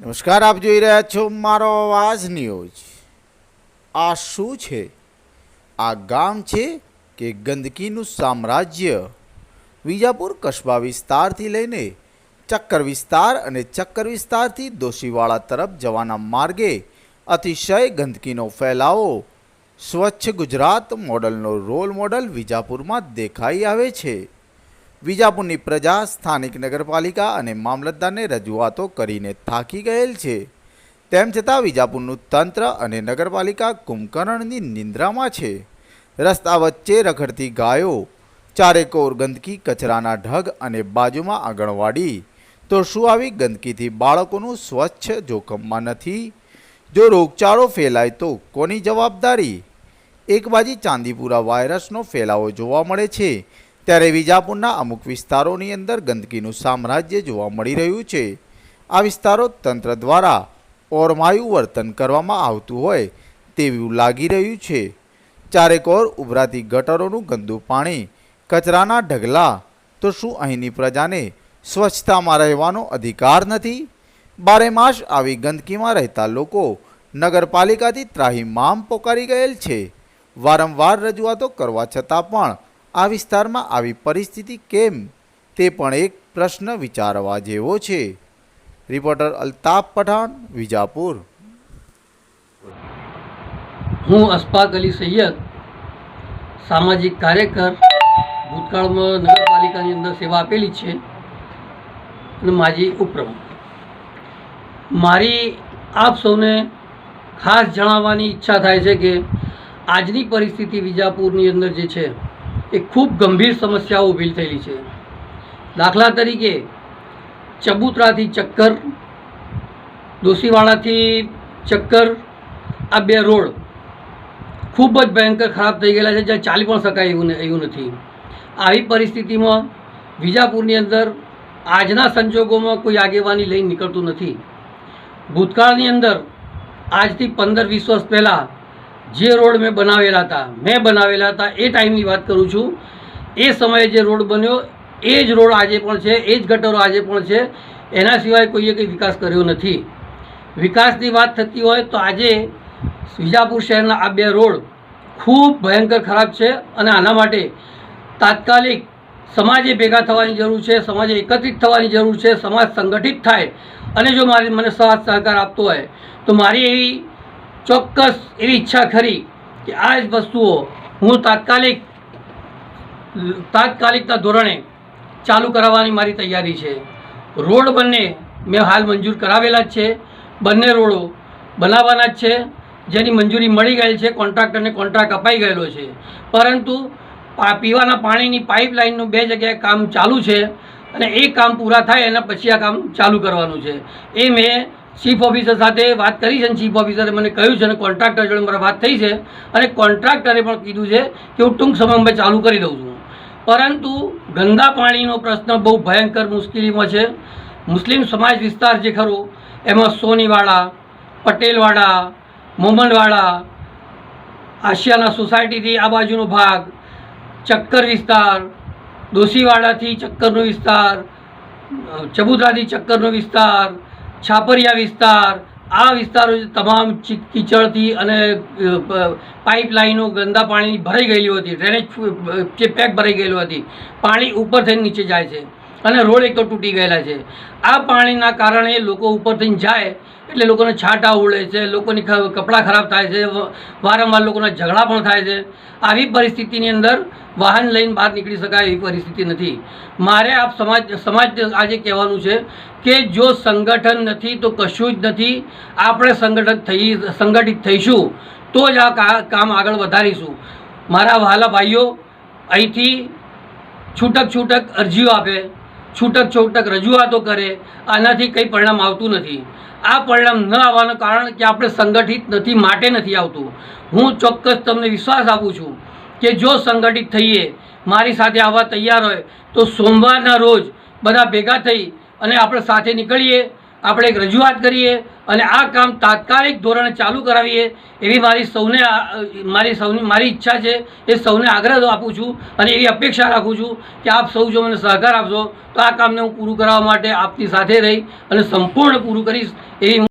નમસ્કાર, આપ જોઈ રહ્યા છો મારો અવાજ ન્યૂઝ. આ શું છે? આ ગામ છે કે ગંદકીનું સામ્રાજ્ય? વિજાપુર કસ્બા વિસ્તારથી લઈને ચક્કર વિસ્તાર અને ચક્કર વિસ્તારથી દોશીવાળા તરફ જવાના માર્ગે અતિશય ગંદકીનો ફેલાવો, સ્વચ્છ ગુજરાત મોડલનો રોલ મોડલ વિજાપુરમાં દેખાઈ આવે છે. વિજાપુરની પ્રજા, સ્થાનિક નગરપાલિકા અને મામલતદારને રજૂઆતો કરીને થાકી ગયેલ છે. તેમ છતાં વિજાપુરનું તંત્ર અને નગરપાલિકા કુંભકર્ણની નિંદ્રામાં છે. રસ્તા વચ્ચે રખડતી ગાયો ચારેકોર ગંદકી, કચરાના ઢગ અને બાજુમાં આંગણવાડી, તો શું આવી ગંદકીથી બાળકોનું સ્વચ્છ જોખમમાં નથી? જો રોગચાળો ફેલાય તો કોની જવાબદારી? એક બાજી ચાંદીપુરા વાયરસનો ફેલાવો જોવા મળે છે. ત્યારે વિજાપુરના અમુક વિસ્તારોની અંદર ગંદકીનું સામ્રાજ્ય જોવા મળી રહ્યું છે. આ વિસ્તારો તંત્ર દ્વારા ઓરમાયું વર્તન કરવામાં આવતું હોય તેવું લાગી રહ્યું છે. ચારેકોર ઉભરાતી ગટરોનું ગંદુ પાણી, કચરાના ઢગલા, તો શું અહીંની પ્રજાને સ્વચ્છતામાં રહેવાનો અધિકાર નથી? બારેમાસ આવી ગંદકીમાં રહેતા લોકો નગરપાલિકાથી ત્રાહીમામ પોકારી ગયેલ છે. વારંવાર રજૂઆતો કરવા છતાં પણ આ વિસ્તારમાં આવી પરિસ્થિતિ કેમ? તે પણ એક પ્રશ્ન વિચારવા જેવો છે. રિપોર્ટર અલ્તાફ પઠાણ, વિજાપુર. હું અસ્પાક અલી સૈયદ, સામાજિક કાર્યકર, ભૂતકાળમાં નગરપાલિકાની અંદર સેવા આપેલી છે અને માજી ઉપપ્રમુખ. મારી આપ સૌને ખાસ જણાવવાની ઈચ્છા થાય છે કે આજની પરિસ્થિતિ વિજાપુરની અંદર જે છે એ ખૂબ ગંભીર સમસ્યાઓ ઊભી થયેલી છે. દાખલા તરીકે, ચબૂતરાથી ચક્કર દોશીવાળાથી ચક્કર, આ બે રોડ ખૂબ જ ભયંકર ખરાબ થઈ ગયેલા છે, જ્યાં ચાલી પણ શકાય એવું એવું નથી. આવી પરિસ્થિતિમાં વિજાપુરની અંદર આજના સંજોગોમાં કોઈ આગેવાની લઈને નીકળતું નથી. ભૂતકાળની અંદર આજથી પંદર વીસ વર્ષ પહેલાં જે રોડ મેં બનાવેલા હતા, મેં બનાવેલા હતા, એ ટાઈમની વાત કરું છું. એ સમયે જે રોડ બન્યો, એ જ રોડ આજે પણ છે, એ જ ગટરો આજે પણ છે. એના સિવાય કોઈએ કંઈ વિકાસ કર્યો નથી. વિકાસની વાત થતી હોય તો આજે વિજાપુર શહેરના આ બે રોડ ખૂબ ભયંકર ખરાબ છે અને આના માટે તાત્કાલિક સમાજે ભેગા થવાની જરૂર છે, સમાજે એકત્રિત થવાની જરૂર છે, સમાજ સંગઠિત થાય અને જો મારી મને સહાય સહકાર આપતો હોય, તો મારી એવી ચોક્કસ એવી ઈચ્છા ખરી કે આ જ વસ્તુઓ હું તાત્કાલિક, તાત્કાલિકના ધોરણે ચાલુ કરાવવાની મારી તૈયારી છે. રોડ બંને મેં હાલ મંજૂર કરાવેલા જ છે. બંને રોડો બનાવવાના જ છે. જેની મંજૂરી મળી ગયેલ છે, કોન્ટ્રાક્ટરને કોન્ટ્રાક્ટ અપાઈ ગયેલો છે. પરંતુ પીવાના પાણીની પાઇપલાઇનનું બે જગ્યાએ કામ ચાલુ છે અને એ કામ પૂરા થાય એના પછી આ કામ ચાલુ કરવાનું છે. એ મેં ચીફ ઓફિસર સાથે વાત કરી છે અને ચીફ ઓફિસરે મને કહ્યું છે અને કોન્ટ્રાક્ટર જોડે મારા વાત થઈ છે અને કોન્ટ્રાક્ટરે પણ કીધું છે કે હું ટૂંક સમયમાં ચાલુ કરી દઉં છું. પરંતુ ગંદા પાણીનો પ્રશ્ન બહુ ભયંકર મુશ્કેલીમાં છે. મુસ્લિમ સમાજ વિસ્તાર જે ખરો, એમાં સોનીવાળા પટેલવાળા મોમનવાળા આશિયાના સોસાયટીથી આ બાજુનો ભાગ, ચક્કર વિસ્તાર, દોશીવાડાથી ચક્કરનો વિસ્તાર ચબુતરાથી ચક્કરનો વિસ્તાર છાપરિયા વિસ્તાર, આ વિસ્તારો તમામ કીચડથી અને પાઇપલાઇનો ગંદા પાણીની ભરાઈ ગયેલી હતી, ડ્રેનેજ જે પેક ભરાઈ ગયેલું હતી. પાણી ઉપર થઈને નીચે જાય છે. અને રોડ એક તો તૂટી ગયેલા છે. આ પાણીના કારણે લોકો ઉપર થઈને જાય, એટલે લોકોને છાંટા ઉડે છે, લોકોની કપડાં ખરાબ થાય છે વારંવાર લોકોના ઝઘડા પણ થાય છે. આવી પરિસ્થિતિની અંદર વાહન લઈને બહાર નીકળી શકાય એવી પરિસ્થિતિ નથી. મારે આપ સમાજ સમાજ આજે કહેવાનું છે કે જો સંગઠન નથી તો કશું જ નથી. આપણે સંગઠન થઈ, સંગઠિત થઈશું તો જ આ કામ આગળ વધારીશું. મારા વહાલા ભાઈઓ, અહીંથી છૂટક છૂટક અરજીઓ આપે. છૂટક છૂટક રજૂઆતો કરે, આનાથી કંઈ પરિણામ આવતું નથી. આ પરિણામ ન આવવાનું કારણ કે આપણે સંગઠિત નથી, માટે નથી આવતું. હું ચોક્કસ તમને વિશ્વાસ આપું છું કે જો સંગઠિત થઈએ, મારી સાથે આવવા તૈયાર હોય, તો સોમવારના રોજ બધા ભેગા થઈ અને આપણે સાથે નીકળીએ આપણે એક રજૂઆત કરીએ અને આ કામ તાત્કાલિક ધોરણે ચાલુ કરાવીએ એવી મારી સૌને મારી સૌની, મારી ઈચ્છા છે. એ સૌને આગ્રહ આપું છું અને એવી અપેક્ષા રાખું છું કે આપ સૌ જો મને સહકાર આપશો તો આ કામને હું પૂરું કરાવવા માટે આપની સાથે રહી અને સંપૂર્ણ પૂરું કરીશ એવી